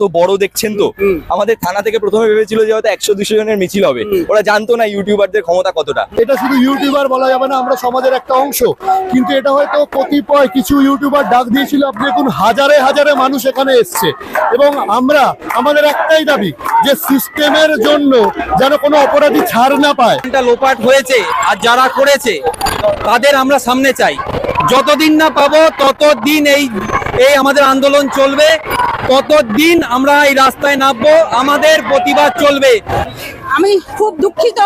এত বড় দেখছেন তো? আমাদের থানা থেকে প্রথমে ভেবেছিল যে হয়তো একশো দুশো জনের মিছিল হবে। ওরা জানতো না ইউটিউবারদের ক্ষমতা কতটা। এটা শুধু ইউটিউবার বলা যাবে না আমরা সমাজের একটা অংশ। কিন্তু এটা হয়তো কতিপয় কিছু ইউটিউবার ডাক দিয়েছিল আপনি দেখুন হাজারে হাজারে মানুষ এখানে এসছে। এবং আমরা আমাদের একটাই দাবি যে সিস্টেমের জন্য যেন কোনো অপরাধী ছাড় না পায়। এটা লোপাট হয়েছে আর যারা করেছে তাদের আমরা সামনে চাই। যতদিন না পাবো ততদিন এই এই আমাদের আন্দোলন চলবে। ততদিন আমরা এই রাস্তায় নামবো আমাদের প্রতিবাদ চলবে। আমি খুব দুঃখিত।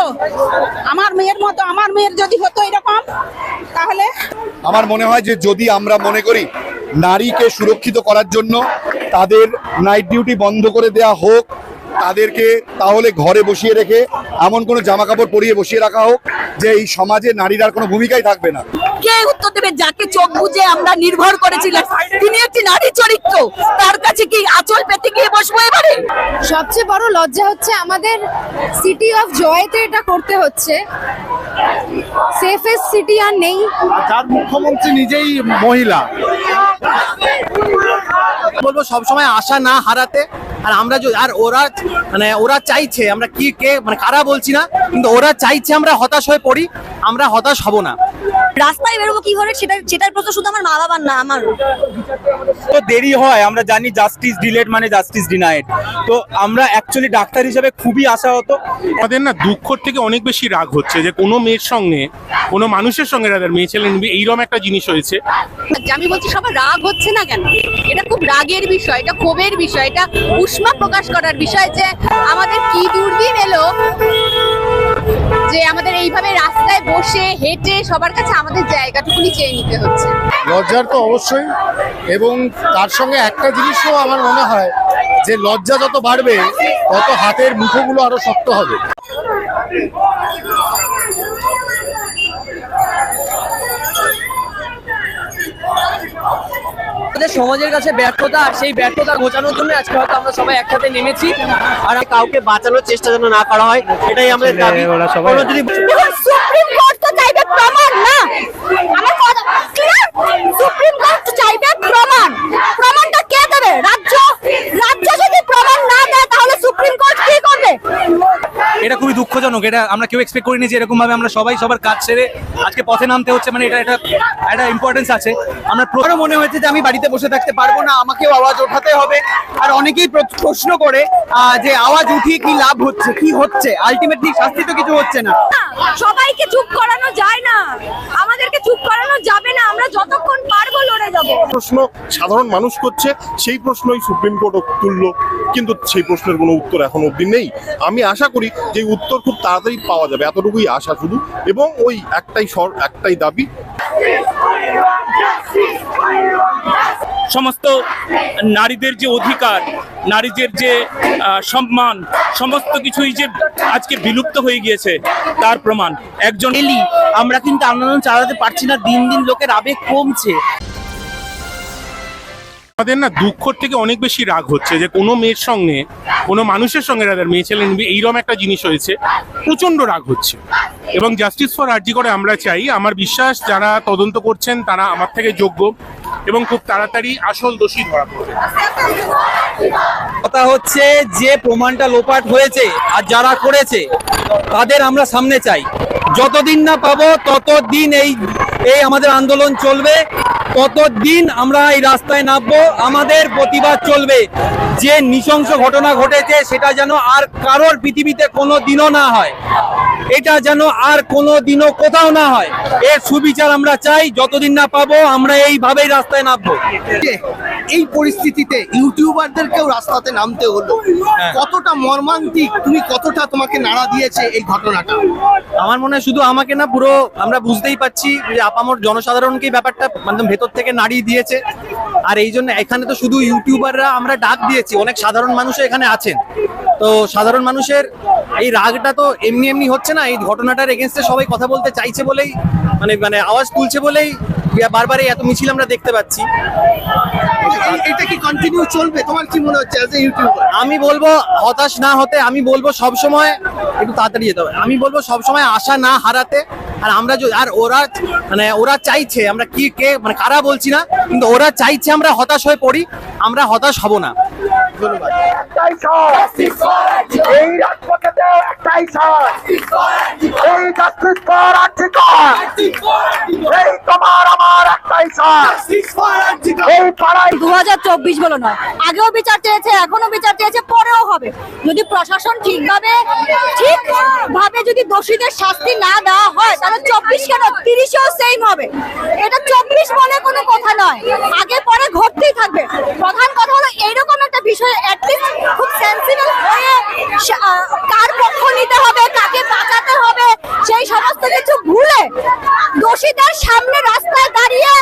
আমার মেয়ের মতো আমার মেয়ের যদি হতো এরকম তাহলে আমার মনে হয় যে যদি আমরা মনে করি নারীকে সুরক্ষিত করার জন্য তাদের নাইট ডিউটি বন্ধ করে দেয়া হোক তাদেরকে তাহলে ঘরে বসিয়ে রেখে এমন কোনো জামা কাপড় পরিয়ে বসিয়ে রাখা হোক যে এই সমাজে নারীর আর কোনো ভূমিকাই থাকবে না। কে উত্তর দেবে? যাকে চোখ বুঝে আমরা নির্ভর করেছিলাম তিনি একটি নারী চরিত্র। তার কাছে কি আঁচল পেতে গিয়ে বসবো এবারে? সবচেয়ে বড় লজ্জা হচ্ছে আমাদের সিটি অফ জয়তে এটা করতে হচ্ছে। সেফেস্ট সিটি আর নেই। যার মুখ্যমন্ত্রী নিজেই মহিলা। বলব সবসময় আশা না হারাতে আর আমরা যদি আর ওরা মানে ওরা চাইছে আমরা কি কে মানে কারা বলছি না কিন্তু ওরা চাইছে আমরা হতাশ হয়ে পড়ি আমরা হতাশ হব না। রাস্তায় বেরোবো কি করে? সেটা সেটার প্রশ্ন শুধু আমার মা বাবার না আমার তো দেরি হয় আমরা জানি জাস্টিস ডিলেড মানে জাস্টিস ডিনাইড তো আমরা অ্যাকচুয়ালি ডাক্তার হিসেবে খুবই আশাহত আমাদের না দুঃখর থেকে অনেক বেশি রাগ হচ্ছে যে কোনো মেয়ের সঙ্গে কোনো মানুষের সঙ্গে রাদার মেয়ে ছেলে নিবি এইরকম একটা জিনিস হয়েছে। আমি বলছি সবার রাগ হচ্ছে না কেন? এটা খুব রাগের বিষয় এটা ক্ষোভের বিষয় এটা উষ্মা প্রকাশ করার বিষয় যে আমাদের কি দুর্দিন এলো যে আমাদের এইভাবে রাস্তায় বসে হেঁটে সবার কাছে আমাদের জায়গাটুকুনি চেয়ে নিতে হচ্ছে। লজ্জার তো অবশ্যই, এবং তার সঙ্গে একটা জিনিসও আমার মনে হয় যে লজ্জা যত বাড়বে, তত হাতের মুখোগুলো আরও শক্ত হবে। আমাদের সমাজের কাছে ব্যর্থতা আর সেই ব্যর্থতা ঘোচানোর জন্য আজকে হয়তো আমরা সবাই একসাথে নেমেছি আর কাউকে বাঁচানোর চেষ্টা যেন না করা হয় এটাই আমাদের দাবি। যদি সুপ্রিম কোর্ট তো চাইবে প্রমাণ না? আমার কথা clear? সুপ্রিম কোর্ট চাইবে প্রমাণ। প্রমাণটা কে দেবে? রাজ্য? রাজ্য যদি প্রমাণ না দেয় তাহলে সুপ্রিম কোর্ট কি করবে এটা খুবই দুঃখজনক। এটা আমরা কেউ এক্সপেক্ট করিনি যে এরকম ভাবে আমরা সবাই সবার কাজ ছেড়ে আজকে পথে নামতে হচ্ছে মানে এটা এটা একটা ইম্পর্টেন্স আছে। আমরা প্রথমে মনে হয়েছে যে আমি বাড়িতে বসে থাকতে পারব না আমাকেও আওয়াজ ওঠাতে হবে। আর অনেকেই প্রশ্ন করে আহ, যে আওয়াজ উঠিয়ে কি লাভ হচ্ছে কি হচ্ছে? আলটিমেটলি শাস্তি তো কিছু হচ্ছে না। সবাইকে চুপ করানো যায় না। আমাদেরকে চুপ করানো যাবে না। আমরা যতক্ষণ পারব প্রশ্ন সাধারণ মানুষ করছে সেই প্রশ্নই সুপ্রিম কোর্ট তুললো। কিন্তু সেই প্রশ্নের কোনো উত্তর এখন অবধি নেই। আমি আশা করি যে উত্তর খুব তাড়াতাড়ি পাওয়া যাবে এতটুকুই আশা শুধু। এবং ওই একটাই স্বর একটাই দাবি সমস্ত নারীদের যে অধিকার নারীদের যে আহ, সম্মান সমস্ত কিছুই যে আজকে বিলুপ্ত হয়ে গিয়েছে তার প্রমাণ। একজন এলি আমরা কিন্তু আন্দোলন চালাতে পারছি না দিন দিন লোকের আবেগ কমছে। আমাদের না দুঃখর থেকে অনেক বেশি রাগ হচ্ছে যে কোনো মেয়ের সঙ্গে, কোনো মানুষের সঙ্গে রাদার মেয়ে ছেলে নিবি এইরকম একটা জিনিস হয়েছে। প্রচণ্ড রাগ হচ্ছে। এবং জাস্টিস ফর আরজি করে আমরা চাই, আমার বিশ্বাস যারা তদন্ত করছেন তারা আমার থেকে যোগ্য এবং খুব তাড়াতাড়ি আসল দোষী ধরা পড়বে। কথা হচ্ছে যে প্রমাণটা লোপাট হয়েছে আর যারা করেছে, তাদের আমরা সামনে চাই। যতদিন না পাবো, ততদিন এই এই আমাদের আন্দোলন চলবে। কতদিন আমরা এই রাস্তায় নামবো আমাদের প্রতিবাদ চলবে। যে নৃশংস ঘটনা ঘটেছে সেটা যেন আর কারোর পৃথিবীতে কোনো দিনও না হয়। এটা যেন আর কোনো দিনও কোথাও না হয়। এর সুবিচার আমরা চাই যতদিন না পাবো আমরা এইভাবেই রাস্তায় নামবো। এই পরিস্থিতিতে ইউটিউবারদেরকেও রাস্তাতে নামতে হলো। কতটা মর্মান্তিক তুমি কতটা তোমাকে নাড়া দিয়েছে এই ঘটনাটা? আমার মনে হয় শুধু আমাকে না পুরো আমরা বুঝতেই পারছি যে আপামর জনসাধারণকেই ব্যাপারটা মানে ভেতর থেকে নাড়িয়ে দিয়েছে। আর এই জন্য এখানে তো শুধু ইউটিউবাররা আমরা ডাক দিয়েছি, অনেক সাধারণ মানুষও এখানে আছেন। তো সাধারণ মানুষের এই রাগটা তো এমনি এমনি হচ্ছে না, এই ঘটনাটার এগেনস্টে সবাই কথা বলতে চাইছে বলেই মানে মানে আওয়াজ তুলছে বলেই বারবার এত মিছিল আমরা দেখতে পাচ্ছি। এটা কি কন্টিনিউ চলবে? তোমার কি মনে হচ্ছে অ্যাজ এ আমি বলব, হতাশ না হতে আমি বলব সব সময় একটু তাড়াতাড়ি যেতে হবে। আমি বলব সব সময় আশা না হারাতে, আর আমরা আর ওরা মানে ওরা চাইছে, আমরা কি কে মানে কারা বলছি না, কিন্তু ওরা চাইছে আমরা হতাশ হয়ে পড়ি, আমরা হতাশ হব না। ধন্যবাদ এই রাজপথে একটাই এই জাস্টিস ফর এই তোমার আমার একটাই এই পাড়ায় দু হাজার চব্বিশ বলো নয় আগেও বিচার চেয়েছে এখনও বিচার চেয়েছে পরেও হবে। যদি প্রশাসন ঠিকভাবে ঠিক ভাবে যদি দোষীদের শাস্তি না দেওয়া হয় তাহলে চব্বিশ কেন? তিরিশেও সেম হবে। এটা চব্বিশ বলে কোনো কথা নয়। আগে পরে ঘটতেই থাকবে। প্রধান কথা হলো এইরকম একটা বিষয় অ্যাটলিস্ট পক্ষ নিতে হবে, কাকে বাঁচাতে হবে, সেই সমস্ত কিছু ভুলে দোষীদের সামনে রাস্তায় দাঁড়িয়ে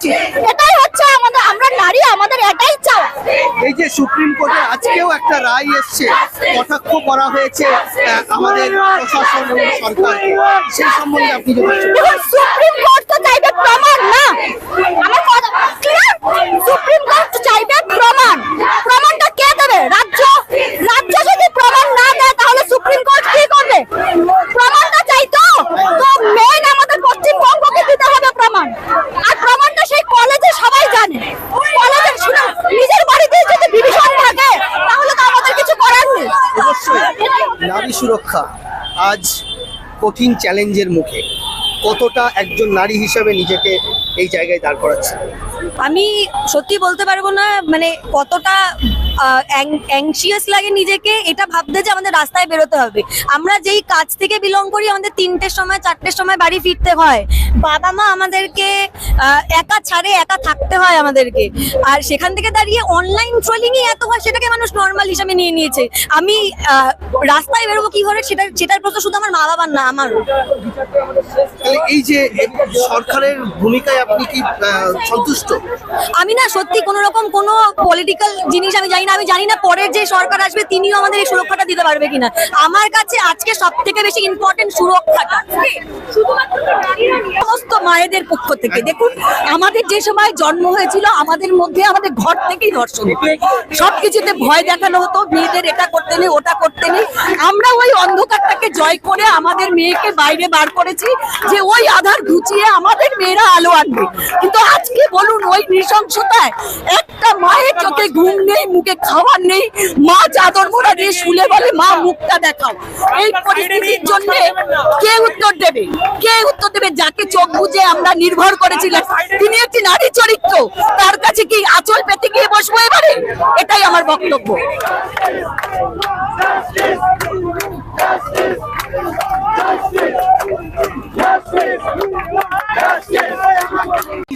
এটাই হচ্ছে আমাদের আমরা নারী আমাদের এটাই চাওয়া এই যে সুপ্রিম কোর্টে আজকেও একটা রায় এসছে কটাক্ষ করা হয়েছে আমাদের প্রশাসন এবং সরকার। সেই সম্বন্ধে আপনি সুপ্রিম কোর্ট তো চাইবে প্রমাণ না? আমার কথা সুপ্রিম কোর্ট চাইবে প্রমাণ। প্রমাণটা কে দেবে রাজ্য রাজ্য যদি প্রমাণ না দেয় তাহলে সুপ্রিম কোর্ট কি করবে প্রমাণটা চাইতো তো মেইন আমাদের পশ্চিমবঙ্গকে দিতে হবে প্রমাণ আর প্রমাণটা সেই কলেজে সবাই জানে কলেজে শুনে নিজের বাড়িতে যদি ডিভিশন থাকে তাহলে তো আমাদের কিছু করার নেই নারী সুরক্ষা আজ কঠিন চ্যালেঞ্জের মুখে কতটা একজন নারী হিসাবে নিজেকে এই জায়গায় দাঁড় করাচ্ছে? আমি সত্যি বলতে পারব না মানে কতটা অ্যাংশিয়াস লাগে নিজেকে এটা ভাবতে যে আমাদের রাস্তায় বেরোতে হবে। আমরা যেই কাজ থেকে বিলং করি আমাদের তিনটের সময় চারটের সময় বাড়ি ফিরতে হয়। বাবা মা আমাদেরকে একা ছাড়ে একা থাকতে হয় আমাদেরকে। আর সেখান থেকে দাঁড়িয়ে অনলাইন ট্রোলিংই এত হয় সেটাকে মানুষ নর্মাল হিসাবে নিয়ে নিয়েছে। আমি রাস্তায় বেরোবো কি করে সেটা সেটার প্রশ্ন শুধু আমার মা বাবার না আমার। এই যে সরকারের ভূমিকায় আপনি কি সন্তুষ্ট? আমি না সত্যি কোনো রকম কোনো পলিটিক্যাল জিনিস আমি জানি না, আমি জানি না পরের যে সরকার আসবে, তিনিও আমাদের এই সুরক্ষাটা দিতে পারবে কিনা। আমার কাছে আজকে সব থেকে বেশি ইম্পর্টেন্ট সুরক্ষাটা। সমস্ত মায়েদের পক্ষ থেকে, দেখুন, আমাদের যে সময় জন্ম হয়েছিল, আমাদের মধ্যে আমাদের ঘর থেকেই ধর্ষণ। সবকিছুতে ভয় দেখানো হতো, মেয়েদের এটা করতে নেই, ওটা করতে নেই। আমরা ওই অন্ধকারটাকে জয় করে আমাদের মেয়েকে বাইরে বার করেছি যে ওই আধার ঘুচিয়ে আমাদের মেয়েরা আলো আনবে। কিন্তু আজকে বলুন ওই নৃশংসতায় একটা মায়ের চোখে ঘুম নেই, মুখে খাবার নেই, মা চাদর মোড়া দিয়ে শুলে বলে, মা, মুখটা দেখাও। এই পরিস্থিতির জন্য কে উত্তর দেবে? কে উত্তর দেবে? যাকে চোখ বুঝে আমরা নির্ভর করেছিলাম। তিনি একটি নারী চরিত্র। তার কাছে কি আঁচল পেতে গিয়ে বসবো এবারে? এটাই আমার বক্তব্য।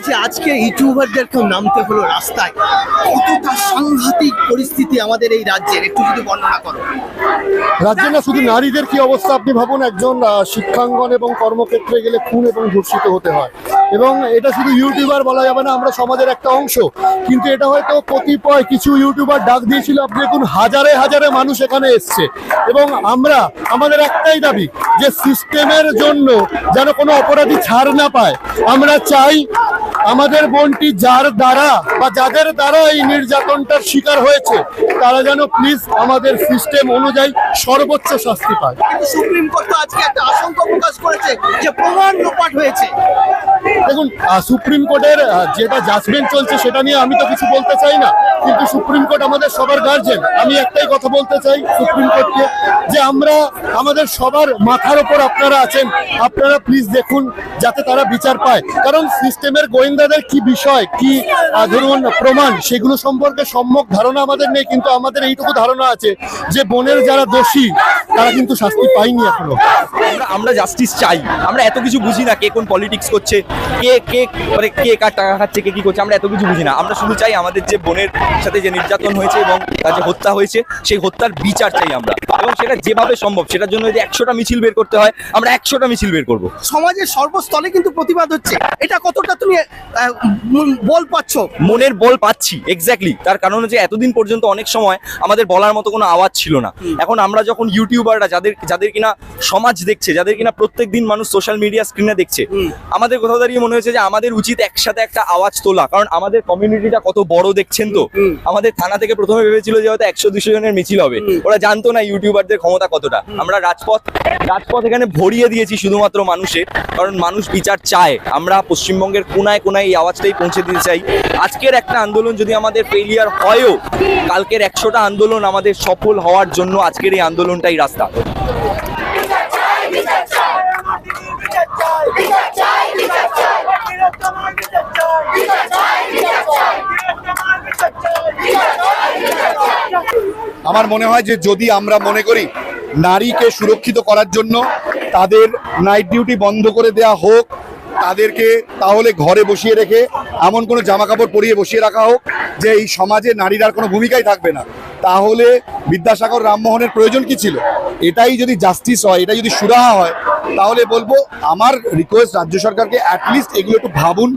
যে আজকে ইউটিউবারদেরকেও নামতে হলো রাস্তায় কতটা সাংঘাতিক পরিস্থিতি আমাদের এই রাজ্যের একটু যদি বর্ণনা করো। রাজ্যে না শুধু নারীদের কি অবস্থা? আপনি ভাবুন একজন আহ, শিক্ষাঙ্গন এবং কর্মক্ষেত্রে গেলে খুন এবং ধর্ষিত হতে হয়। এবং এটা শুধু ইউটিউবার বলা যাবে না, আমরা সমাজের একটা অংশ। কিন্তু এটা হয়তো কতিপয় কিছু ইউটিউবার ডাক দিয়েছিল, আপনি দেখুন, হাজারে হাজারে মানুষ এখানে এসছে। এবং আমরা, আমাদের একটাই দাবি যে সিস্টেমের জন্য যেন কোনো অপরাধী ছাড় না পায়। আমরা চাই আমাদের বোনটি যার দ্বারা বা যাদের দ্বারা এই নির্যাতনটার শিকার হয়েছে তারা যেন প্লিজ আমাদের সিস্টেম অনুযায়ী সর্বোচ্চ শাস্তি পায়। সুপ্রিম কোর্ট তো আজকে একটা আশঙ্কা প্রকাশ করেছে যে প্রমাণ লোপাট হয়েছে। দেখুন সুপ্রিম কোর্টের যেটা জাজমেন্ট চলছে সেটা নিয়ে আমি তো কিছু বলতে চাই না কিন্তু সুপ্রিম কোর্ট আমাদের সবার গার্জেন আমি একটাই কথা বলতে চাই সুপ্রিম কোর্টকে যে আমরা আমাদের সবার মাথার ওপর আপনারা আছেন আপনারা প্লিজ দেখুন যাতে তারা বিচার পায়। কারণ সিস্টেমের গোয়েন্দাদের কি বিষয় কি ধরুন প্রমাণ সেগুলো সম্পর্কে সম্যক ধারণা আমাদের নেই কিন্তু আমাদের এইটুকু ধারণা আছে যে বোনের যারা দোষী তারা কিন্তু শাস্তি পায়নি এখনও। আমরা আমরা জাস্টিস চাই। আমরা এত কিছু বুঝি না কে কোন পলিটিক্স করছে কে কে মানে কে কার টাকা খাচ্ছে কে কি করছে আমরা এত কিছু বুঝি না। আমরা শুধু চাই আমাদের যে বোনের সাথে যে নির্যাতন হয়েছে এবং তার যে হত্যা হয়েছে সেই হত্যার বিচার চাই আমরা। এবং সেটা যেভাবে সম্ভব সেটার জন্য যদি একশোটা মিছিল বের করতে হয় আমরা একশোটা মিছিল বের করব। সমাজের সর্বস্তরে কিন্তু প্রতিবাদ হচ্ছে। এটা কতটা তুমি বল পাচ্ছ? মনের বল পাচ্ছি এক্স্যাক্টলি তার কারণ হচ্ছে এতদিন পর্যন্ত অনেক সময় আমাদের বলার মতো কোনো আওয়াজ ছিল না। এখন আমরা যখন ইউটিউব ইউটিউবাররা যাদের যাদের কিনা সমাজ দেখছে যাদের কিনা প্রত্যেক দিন মানুষ সোশ্যাল মিডিয়া স্ক্রিনে দেখছে আমাদের কোথাও দাঁড়িয়ে মনে হয়েছে যে আমাদের উচিত একসাথে একটা আওয়াজ তোলা। কারণ আমাদের কমিউনিটিটা কত বড় দেখছেন তো? আমাদের থানা থেকে প্রথমে ভেবেছিল যে হয়তো একশো দুশো জনের মিছিল হবে। ওরা জানতো না ইউটিউবারদের ক্ষমতা কতটা। আমরা রাজপথ রাজপথ এখানে ভরিয়ে দিয়েছি শুধুমাত্র মানুষের। কারণ মানুষ বিচার চায়। আমরা পশ্চিমবঙ্গের কোনায় কোনায় এই আওয়াজটাই পৌঁছে দিতে চাই। আজকের একটা আন্দোলন যদি আমাদের ফেলিয়ার হয়ও, কালকের একশোটা আন্দোলন আমাদের সফল হওয়ার জন্য আজকের এই আন্দোলনটাই রাস্তা। আমার মনে হয় যে যদি আমরা মনে করি নারীকে সুরক্ষিত করার জন্য তাদের নাইট ডিউটি বন্ধ করে দেয়া হোক তাদেরকে তাহলে ঘরে বসিয়ে রেখে এমন কোনো জামা কাপড় পরিয়ে বসিয়ে রাখা হোক যে এই সমাজে নারীর আর কোনো ভূমিকাই থাকবে না। তাহলে বিদ্যাসাগর রামমোহনের প্রয়োজন কি ছিল? এটাই যদি জাস্টিস হয় এটা যদি সুরাহা হয়, তাহলে বলব আমার রিকোয়েস্ট রাজ্য সরকারকে অ্যাটলিস্ট এগুলো একটু ভাবুন।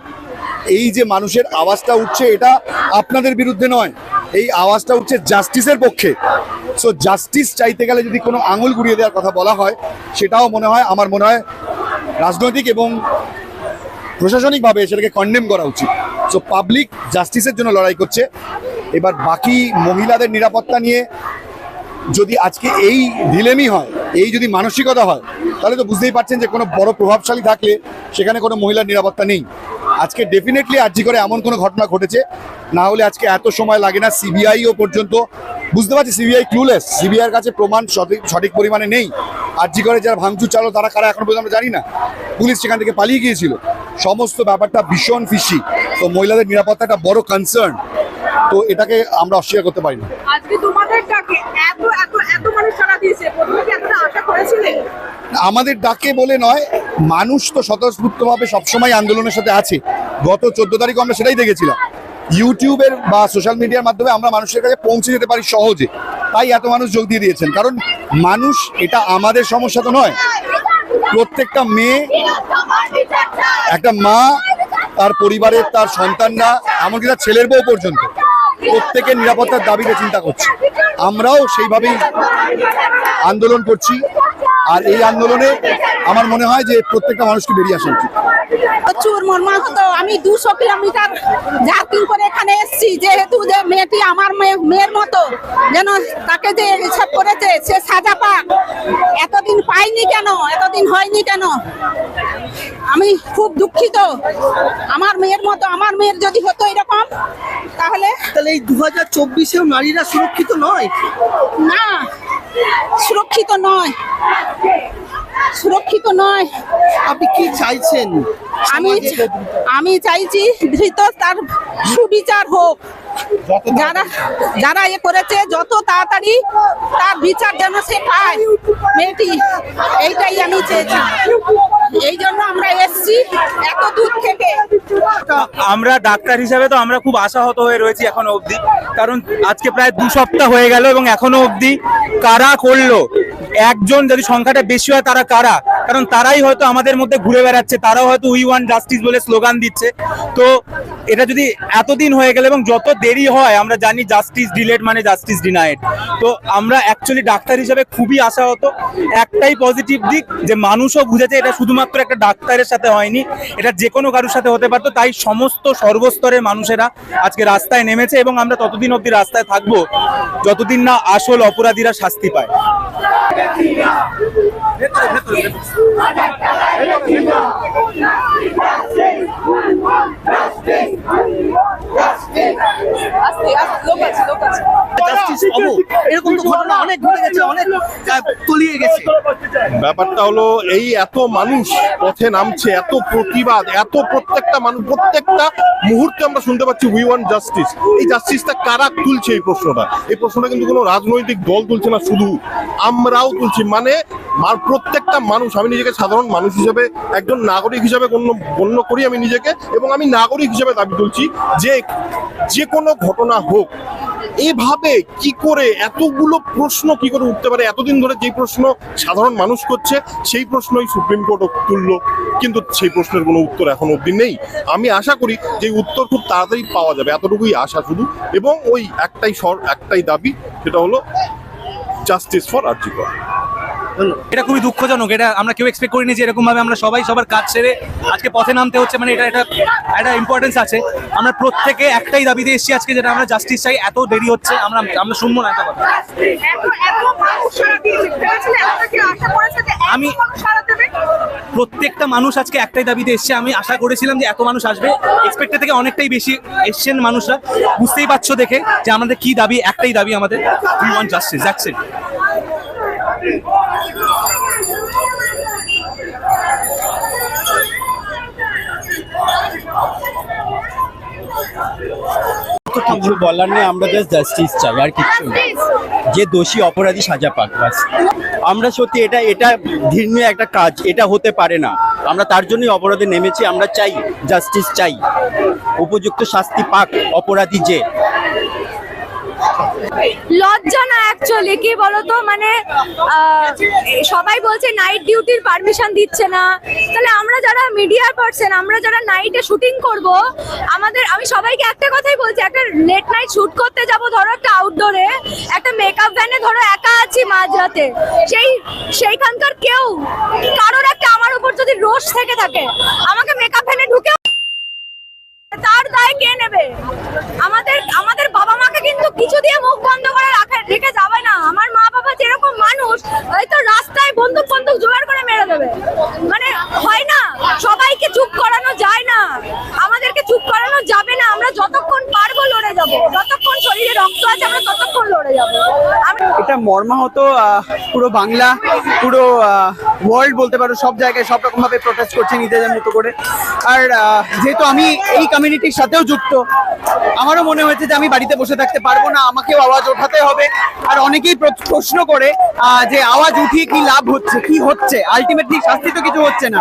এই যে মানুষের আওয়াজটা উঠছে, এটা আপনাদের বিরুদ্ধে নয়। এই আওয়াজটা উঠছে জাস্টিসের পক্ষে। সো জাস্টিস চাইতে গেলে যদি কোনো আঙুল গুড়িয়ে দেওয়ার কথা বলা হয়, সেটাও মনে হয়, আমার মনে হয় রাজনৈতিক এবং প্রশাসনিকভাবে সেটাকে কন্ডেম করা উচিত। সো পাবলিক জাস্টিসের জন্য লড়াই করছে। এবার বাকি মহিলাদের নিরাপত্তা নিয়ে যদি আজকে এই ঢিলেমি হয়, এই যদি মানসিকতা হয়, তাহলে তো বুঝতেই পারছেন যে কোনো বড় প্রভাবশালী থাকলে সেখানে কোনো মহিলার নিরাপত্তা নেই। আজকে ডেফিনেটলি আর্জি করে এমন কোনো ঘটনা ঘটেছে, না হলে আজকে এত সময় লাগে না সিবিআইও পর্যন্ত বুঝতে পারছি সিবিআই ক্লুলেস সিবিআইয়ের কাছে প্রমাণ সঠিক সঠিক পরিমাণে নেই। আর জি করে যারা ভাঙচুর চালো তারা কারা এখন পর্যন্ত আমরা জানি না। পুলিশ সেখান থেকে পালিয়ে গিয়েছিল। সমস্ত ব্যাপারটা ভীষণ ফিসি তো মহিলাদের নিরাপত্তা একটা বড় কনসার্ন তো এটাকে আমরা অস্বীকার করতে পারি না। আমাদের ডাকে বলে নয় মানুষ তো স্বতঃস্ফূর্তভাবে সবসময় আন্দোলনের সাথে আছে। গত চোদ্দ তারিখ আমরা সেটাই দেখেছিলাম। ইউটিউবের বা সোশ্যাল মিডিয়ার মাধ্যমে আমরা মানুষের কাছে পৌঁছে যেতে পারি সহজে। তাই এত মানুষ যোগ দিয়ে দিয়েছেন। কারণ মানুষ এটা আমাদের সমস্যা তো নয়। প্রত্যেকটা মেয়ে, একটা মা, তার পরিবারের তার সন্তানরা, এমনকি তার ছেলের বউ পর্যন্ত প্রত্যেকের নিরাপত্তার দাবিতে চিন্তা করছে। আমরাও সেইভাবেই আন্দোলন করছি। আর এই আন্দোলনে আমার মনে হয় যে প্রত্যেকটা মানুষকে বেরিয়ে আসা উচিত। প্রচুর মর্মাহত। আমি দুশো কিলোমিটার জার্কিং করে এখানে এসেছি। যেহেতু যে মেয়েটি আমার মেয়ে- মেয়ের মতো যেন তাকে যে এসব করেছে সে সাজা পাক। এতদিন পাইনি কেন? এতদিন হয়নি কেন? আমি খুব দুঃখিত। আমার মেয়ের মতো আমার মেয়ের যদি হতো এরকম তাহলে তাহলে এই দু হাজার চব্বিশেও নারীরা সুরক্ষিত নয়? না। সুরক্ষিত নয়। সুরক্ষিত নয়। আপনি কি চাইছেন? আমি আমি চাইছি ধৃত তার সুবিচার হোক। যারা যারা এ করেছে যত তাড়াতাড়ি তার বিচার যেন সে পায়। মেয়েটি এইটাই আমি চেয়েছি এই জন্য আমরা এত দূর থেকে। আমরা ডাক্তার হিসাবে তো আমরা খুব আশাহত হয়ে রয়েছি এখনও অবধি। কারণ আজকে প্রায় দু সপ্তাহ হয়ে গেল এবং এখনও অবধি কারা করল? একজন যদি সংখ্যাটা বেশি হয় তারা কারা? কারণ তারাই হয়তো আমাদের মধ্যে ঘুরে বেড়াচ্ছে, তারাও হয়তো উই ওয়ান জাস্টিস বলে স্লোগান দিচ্ছে। তো এটা যদি এতদিন হয়ে গেলে এবং যত দেরি হয়, আমরা জানি জাস্টিস ডিলেট মানে জাস্টিস ডিনাইড তো আমরা অ্যাকচুয়ালি ডাক্তার হিসেবে খুবই আশাহত। একটাই পজিটিভ দিক যে মানুষও বুঝেছে এটা শুধুমাত্র একটা ডাক্তারের সাথে হয়নি, এটা যে কোনো কারোর সাথে হতে পারতো, তাই সমস্ত সর্বস্তরের মানুষেরা আজকে রাস্তায় নেমেছে এবং আমরা ততদিন অবধি রাস্তায় থাকব যতদিন না আসল অপরাধীরা শাস্তি পায়। জাস্টিস ব্যাপারটা হলো, এই এত মানুষ পথে নামছে, এত প্রতিবাদ, এত প্রত্যেকটা মানুষ, প্রত্যেকটা মুহূর্তে আমরা শুনতে পাচ্ছি উই ওয়ান্ট জাস্টিস এই জাস্টিসটা কারা তুলছে এই প্রশ্নটা? এই প্রশ্নটা কিন্তু কোনো রাজনৈতিক দল তুলছে না, শুধু আমরাও তুলছি। মানে মার প্রত্যেকটা মানুষ, আমি নিজেকে সাধারণ মানুষ হিসেবে, একজন নাগরিক হিসেবে গণ্য গণ্য করি আমি নিজেকে, এবং আমি নাগরিক হিসেবে দাবি তুলছি যে যে কোনো ঘটনা হোক, এভাবে কি করে, এতগুলো প্রশ্ন কি করে উঠতে পারে? এতদিন ধরে যে প্রশ্ন সাধারণ মানুষ করছে, সেই প্রশ্নই সুপ্রিম কোর্ট তুললো, কিন্তু সেই প্রশ্নের কোনো উত্তর এখন অবধি নেই। আমি আশা করি যে উত্তর খুব তাড়াতাড়ি পাওয়া যাবে, এতটুকুই আশা শুধু, এবং ওই একটাই স্বর একটাই দাবি, সেটা হলো জাস্টিস ফর আর্জিকর এটা খুবই দুঃখজনক, এটা আমরা কেউ এক্সপেক্ট করিনি যে এরকম ভাবে আমরা সবাই সবার কাজ ছেড়ে আজকে পথে নামতে হচ্ছে মানে এটা এটা একটা ইম্পর্টেন্স আছে। আমরা প্রত্যেকে একটাই দাবিতে এসেছি আজকে, যেটা আমরা জাস্টিস চাই, এত দেরি হচ্ছে, আমরা আমরা শুনব না এটা কথা আমি প্রত্যেকটা মানুষ আজকে একটাই দাবিতে এসছে, আমি আশা করেছিলাম যে এত মানুষ আসবে এক্সপেক্টেড থেকে অনেকটাই বেশি এসছেন মানুষরা। বুঝতেই পারছ দেখে যে আমাদের কি দাবি, একটাই দাবি আমাদের we want justice that's it কিছু বলার নেই আমরা জাস্ট জাস্টিস চাই আর কিছু না। যে দোষী অপরাধী সাজা পাক বাস। আমরা সত্যি এটা এটা ঘৃণ্য একটা কাজ এটা হতে পারে না। আমরা তার জন্যই অপরাধে নেমেছি আমরা চাই জাস্টিস চাই। উপযুক্ত শাস্তি পাক অপরাধী যে। লজ্জা না অ্যাকচুয়ালি কি বলতো? মানে সবাই বলছে নাইট ডিউটির পারমিশন দিচ্ছে না। তাহলে আমরা যারা মিডিয়ার পার্সন আমরা যারা নাইটে শুটিং করব, আমাদের, আমি সবাইকে একটা কথাই বলছি, একটা লেট নাইট শুট করতে যাব, ধরো একটা আউটডোরে একটা মেকআপ ভ্যানে ধরো একা আছি মাঝরাতে, সেই, সেইখানকার কেউ, কারোর একটা আমার উপর যদি রোষ থেকে থাকে, আমাকে মেকআপ ভ্যানে ঢুকে তার দায় কে নেবে? আমাদের আমাদের বাবা মাকে কিন্তু কিছু দিয়ে মুখ বন্ধ করে রাখে, রেখে যাবে না। আমার মা বাবা যেরকম মানুষ হয়তো রাস্তায় বন্দুক বন্দুক জোগাড় করে মেরে দেবে। মানে হয় না, সবাইকে চুপ করানো যায় না। আমাদেরকে চুপ করানো যাবে না। আমরা যতক্ষণ পারব লড়ে যাব। যতক্ষণ শরীরে রক্ত আছে, আমরা ততক্ষণ লড়ে যাব। এটা মর্মাহত পুরো বাংলা, পুরো ওয়ার্ল্ড বলতে পারো, সব জায়গায় সব রকম ভাবে প্রোটেস্ট করছে নিজেদের মতো করে। আর যেহেতু আমি এই কমিউনিটির সাথেও যুক্ত, আমারও মনে হয়েছে যে আমি বাড়িতে বসে থাকতে পারব না, আমাকেও আওয়াজ ওঠাতে হবে। আর অনেকেই প্র- প্রশ্ন করে যে আওয়াজ উঠিয়ে কি লাভ হচ্ছে, কি হচ্ছে? আলটিমেটলি শাস্তি তো কিছু হচ্ছে না।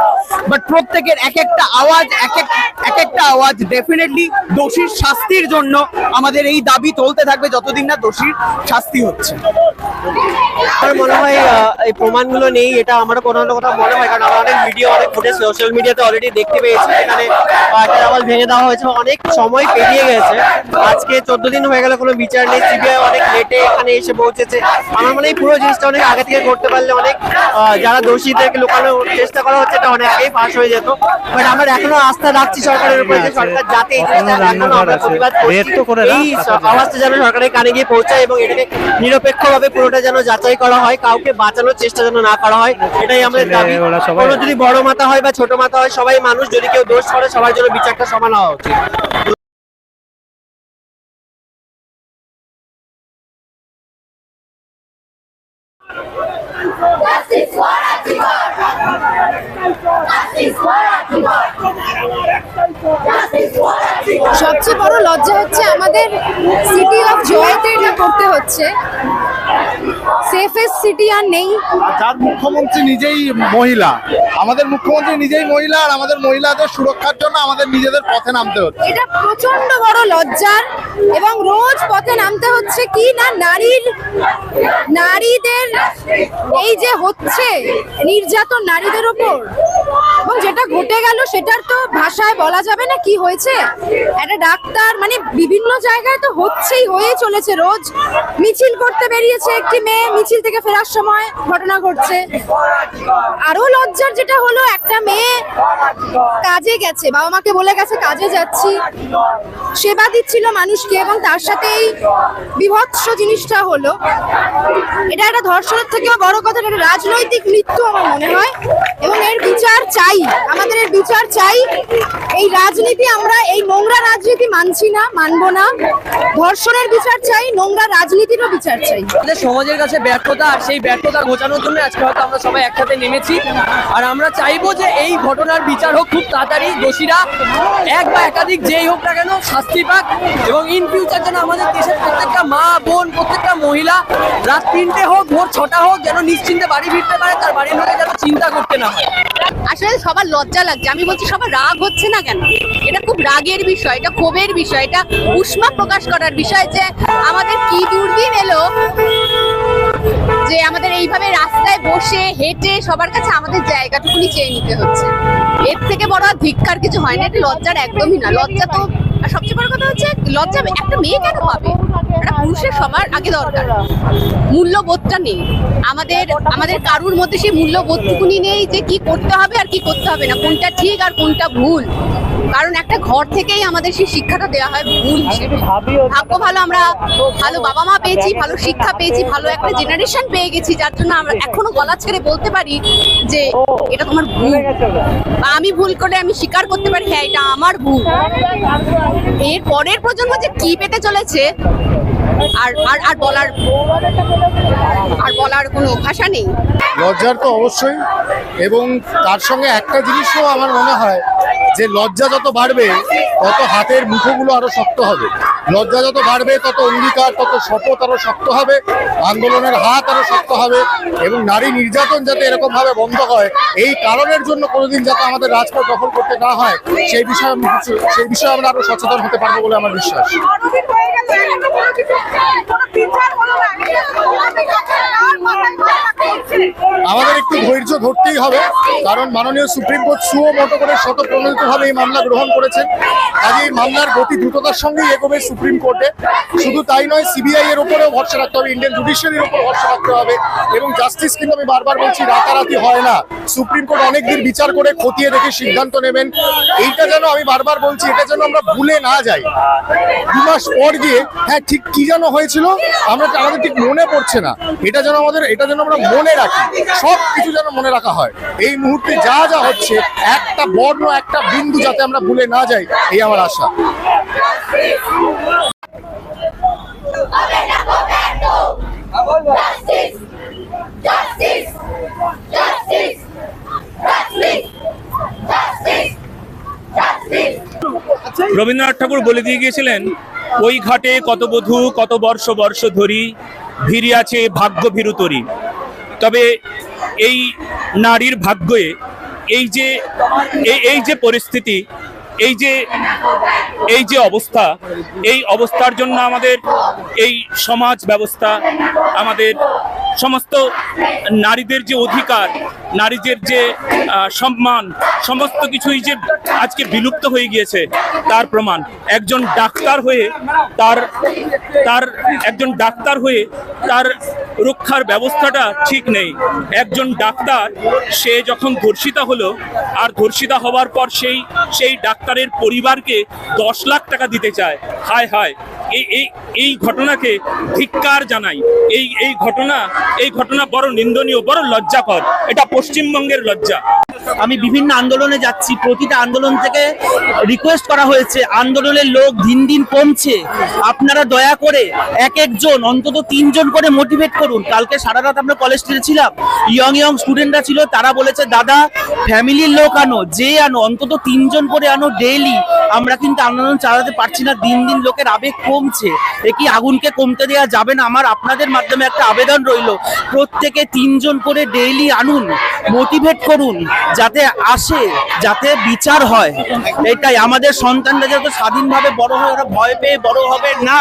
বাট প্রত্যেকের এক একটা আওয়াজ, এক এক এক একটা আওয়াজ ডেফিনেটলি দোষীর শাস্তির জন্য আমাদের এই দাবি চলতে থাকবে যতদিন না দোষীর শাস্তি হচ্ছে। আমার মনে হয় এই প্রমাণগুলো নেই এটা আমারও কোনো না কোথাও মনে হয় কারণ আমরা অনেক ভিডিও অনেক ফুটেজ সোশ্যাল মিডিয়াতে অলরেডি দেখতে পেয়েছি এখানে আওয়াজ ভেঙে দেওয়া হয়েছে অনেক সময় পেরিয়ে গেছে। আজকে চোদ্দ দিন হয়ে গেল কোনো বিচার নেই সিবিআই অনেক লেটে এখানে এসে পৌঁছেছে। আমার মনে হয় পুরো জিনিসটা অনেক আগে থেকে করতে পারলে অনেক যারা দোষীদেরকে লুকানোর চেষ্টা করা হচ্ছে এটা অনেক আগেই ফাঁস হয়ে যেত। বাট আমরা এখনও আস্থা রাখছি সরকারের উপরে যে সরকার যাতে এই জিনিসটা এখনও আমরা প্রতিবাদ করছি এই আওয়াজটা যেন সরকারের কানে গিয়ে পৌঁছায় এবং এটাকে নিরপেক্ষভাবে পুরোটা যেন যাচাই করা হয় কাউকে বাঁচানোর চেষ্টা যেন না করা হয় এটাই আমাদের দাবি। কোনো যদি বড় মাথা হয় বা ছোট মাথা হয় সবাই মানুষ যদি কেউ দোষ করে সবার জন্য বিচারটা সমান হওয়া উচিত। সবচেয়ে বড় লজ্জা হচ্ছে আমাদের সিটি অফ জয়তে এটা করতে হচ্ছে। সেফেস্ট সিটি আর নেই। যার মুখ্যমন্ত্রী নিজেই মহিলা আমাদের মুখ্যমন্ত্রী নিজেই মহিলা আর আমাদের মহিলাদের সুরক্ষার জন্য আমাদের নিজেদের পথে নামতে হচ্ছে। এটা প্রচণ্ড বড় লজ্জার এবং রোজ পথে নামতে হচ্ছে কি না নারীর নারীদের এই যে হচ্ছে নির্যাতন নারীদের ওপর। এবং যেটা ঘটে গেল সেটার তো ভাষায় বলা যাবে না কি হয়েছে। একটা ডাক্তার মানে বিভিন্ন জায়গায় তো হচ্ছেই হয়ে চলেছে। রোজ মিছিল করতে বেরিয়েছে একটি মেয়ে মিছিল থেকে ফেরার সময় ঘটনা ঘটছে। আরও লজ্জার যেটা হলো, একটা মেয়ে কাজে গেছে, বাবা মাকে বলে গেছে, কাজে যাচ্ছি। সেবা দিচ্ছিল মানুষকে এবং তার সাথে এই বিভৎস জিনিসটা হলো, এটা একটা ধর্ষণের থেকেও বড় কথা, এটা রাজনৈতিক মৃত্যু আমার মনে হয়। এবং এর বিচার চাই, আমাদের এর বিচার চাই। এই রাজনীতি আমরা, এই নোংরা রাজনীতি মানছি না, মানবো না। ধর্ষণের বিচার চাই, নোংরা রাজনীতিরও বিচার চাই। সমাজের কাছে ব্যর্থতা আর সেই ব্যর্থতা ঘোচানোর জন্য আজকে হয়তো আমরা সবাই একসাথে নেমেছি। আর আমরা চাইব যে এই ঘটনার বিচার হোক খুব তাড়াতাড়ি, দোষীরা এক বা একাধিক যেই হোক না কেন শাস্তি পাক এবং ইন ফিউচার যেন আমাদের দেশের প্রত্যেকটা মা, বোন, প্রত্যেকটা মহিলা রাত তিনটে হোক, ভোর ছটা হোক, যেন নিশ্চিন্তে বাড়ি ফিরতে পারে, তার বাড়ির লোকে যেন চিন্তা করতে না হয়। আসলে সবার লজ্জা লাগছে। আমি বলছি, সবার রাগ হচ্ছে না কেন? এটা খুব রাগের বিষয়, এটা ক্ষোভের বিষয়, এটা উষ্মা প্রকাশ করার বিষয় যে আমাদের কি দুর্দিন এলো। যে আমাদের এইভাবে রাস্তায় বসে হেঁটে সবার কাছে আমাদের জায়গাটুকুনি চেয়ে নিতে হচ্ছে। এর থেকে বড় আর ধিক্কার কিছু হয় না, এটা লজ্জার একদমই না। লজ্জা তো আর সবচেয়ে বড় কথা হচ্ছে, লজ্জা একটা মেয়ে কেন পাবে? একটা পুরুষের সবার আগে দরকার। মূল্যবোধটা নেই। আমাদের আমাদের কারুর মধ্যে সেই মূল্যবোধটুকুনি নেই যে কি করতে হবে আর কি করতে হবে না। কোনটা ঠিক আর কোনটা ভুল। কারণ একটা ঘর থেকেই আমাদের সেই শিক্ষাটা দেওয়া হয় ভুল ভাগ্য ভালো আমরা ভালো বাবা মা পেয়েছি, ভালো শিক্ষা পেয়েছি, ভালো একটা জেনারেশন পেয়ে গেছি, যার জন্য আমরা এখনও গলা ছেড়ে বলতে পারি যে এটা তোমার ভুল। বা আমি ভুল করে আমি স্বীকার করতে পারি হ্যাঁ এটা আমার ভুল। এর পরের প্রজন্ম যে কি পেতে চলেছে, আর আর আর বলার আর বলার কোনো নেই। লজ্জার তো অবশ্যই, এবং তার সঙ্গে একটা জিনিসও আমার মনে হয় যে লজ্জা যত বাড়বে, তত হাতের মুঠোগুলো আরও শক্ত হবে। লজ্জা যত বাড়বে, তত অঙ্গীকার, তত শপথ আরও শক্ত হবে, আন্দোলনের হাত আরও শক্ত হবে এবং নারী নির্যাতন যাতে এরকম ভাবে বন্ধ হয়, এই কারণের জন্য কোনোদিন যাতে আমাদের রাজপথ দখল করতে না হয়, সেই বিষয়ে আমি সেই বিষয়ে আমরা আরও সচেতন হতে পারব বলে আমার বিশ্বাস আমাদের একটু ধৈর্য ধরতেই হবে, কারণ মাননীয় সুপ্রিম কোর্ট সুও মতো করে শত প্রণোদিতভাবে এই মামলা গ্রহণ করেছেন। আজ এই মামলার গতি দ্রুততার সঙ্গেই এগোবে সুপ্রিম কোর্টে। শুধু তাই নয়, সিবিআই এর উপরেও ভরসা রাখতে হবে, ইন্ডিয়ান জুডিশিয়ারির উপর ভরসা রাখতে হবে এবং জাস্টিস কিন্তু আমি বারবার বলছি, রাতারাতি হয় না। সুপ্রিম কোর্ট অনেকদিন বিচার করে খতিয়ে দেখে সিদ্ধান্ত নেবেন। এইটা যেন আমি বারবার বলছি, এটা যেন আমরা ভুলে না যাই। দু মাস পর গিয়ে হ্যাঁ ঠিক কি যেন হয়েছিল, আমরা আমাদের ঠিক মনে পড়ছে না। এটা যেন আমাদের এটা যেন আমরা মনে রাখি। সব কিছু যেন মনে রাখা হয়। এই মুহূর্তে যা যা হচ্ছে, একটা বর্ণ, একটা বিন্দু যাতে আমরা ভুলে না যাই, এই আমার আশা। রবীন্দ্রনাথ ঠাকুর বলে দিয়ে গিয়েছিলেন, ওই ঘাটে কত বধূ, কত বর্ষ বর্ষ ধরি, ভিড়িয়াছে ভাগ্য ভীরুতরি তবে এই নারীর ভাগ্যে এই যে এই- যে পরিস্থিতি এই যে এই যে অবস্থা, এই অবস্থার জন্য আমাদের এই সমাজ ব্যবস্থা, আমাদের সমস্ত নারীদের যে অধিকার, নারীদের যে সম্মান, সমস্ত কিছুই যে আজকে বিলুপ্ত হয়ে গিয়েছে, তার প্রমাণ। একজন ডাক্তার হয়ে তার তার, একজন ডাক্তার হয়ে তার রক্ষার ব্যবস্থাটা ঠিক নেই। একজন ডাক্তার, সে যখন ধর্ষিতা হলো, আর ধর্ষিতা হওয়ার পর সেই সেই ডাক্তারের পরিবারকে দশ লাখ টাকা দিতে চায়। হায় হায়। এই এই এই ঘটনাকে ধিক্কার জানাই। এই এই ঘটনা এই ঘটনা বড় নিন্দনীয়, বড় লজ্জাকর। এটা পশ্চিমবঙ্গের লজ্জা। আমি বিভিন্ন আন্দোলনে যাচ্ছি, প্রতিটা আন্দোলন থেকে রিকোয়েস্ট করা হয়েছে, আন্দোলনের লোক দিন দিন কমছে। আপনারা দয়া করে এক একজন, অন্তত তিনজন করে মোটিভেট করুন। কালকে সারা রাত আমরা কলেজ ছিলাম ইয়ং ইয়ং স্টুডেন্টরা ছিল, তারা বলেছে, দাদা ফ্যামিলির লোক আনো, যে আনো, অন্তত তিনজন করে আনো ডেইলি আমরা কিন্তু আন্দোলন চালাতে পারছি না, দিন দিন লোকের আবেগ কমছে। এ কি আগুনকে কমতে দেওয়া যাবে না? আমার, আপনাদের মাধ্যমে একটা আবেদন রইল। প্রত্যেকে তিনজন করে ডেইলি আনুন মোটিভেট করুন। যাতে আসে, যাতে বিচার হয়, এটাই। আমাদের সন্তানরা যাতে স্বাধীনভাবে বড় হয়, ওরা ভয় পেয়ে বড় হবে। না,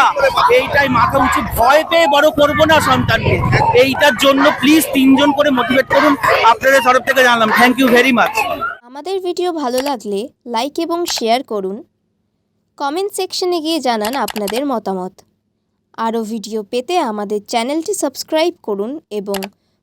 এইটাই মাথা উঁচু। ভয় পেয়ে বড় করব না সন্তানকে। এইটার জন্য প্লিজ তিনজন করে মোটিভেট করুন। আপনাদের তরফ থেকে জানলাম। থ্যাংক ইউ ভেরি মাচ আমাদের ভিডিও ভালো লাগলে লাইক এবং শেয়ার করুন। কমেন্ট সেকশনে গিয়ে জানান আপনাদের মতামত। আরও ভিডিও পেতে আমাদের চ্যানেলটি সাবস্ক্রাইব করুন এবং